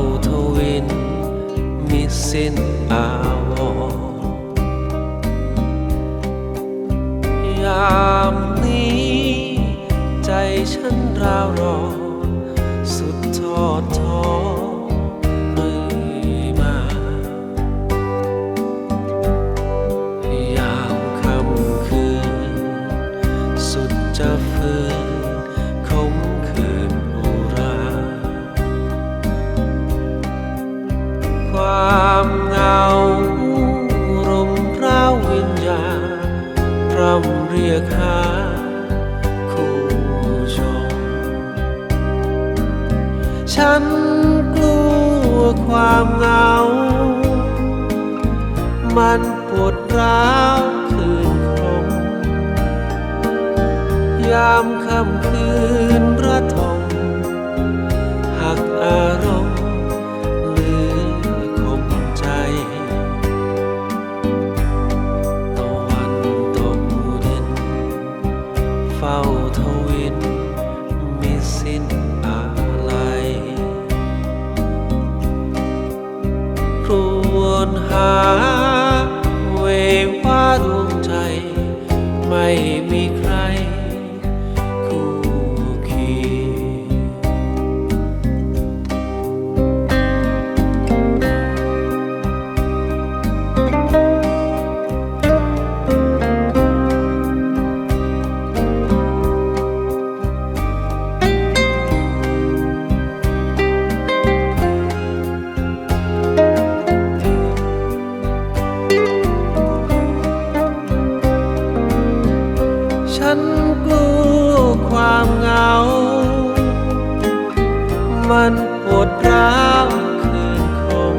าทวิน มิสิ้นอาวอยามนี้ใจฉัน ความเหงารมเร้าวิญญาพร่ำเรียกหาคู่ชม ฉันกลัวความเหงา มันปวดร้าวคืนคมยามค่ำคืน เฝ้าทวินมิสิ้นอะไรครวนหา เววาดวงใจ ไม่มีใคร ฉันกลัวความเหงา มันปวดร้าวคืนคง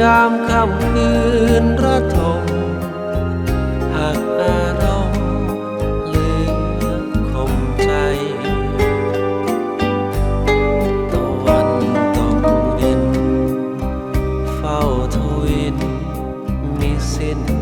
ยามค่ำคืนระทมหากอารมณ์เลือคมใจ ตะวันตกดิน เฝ้าทวินมิสิ้น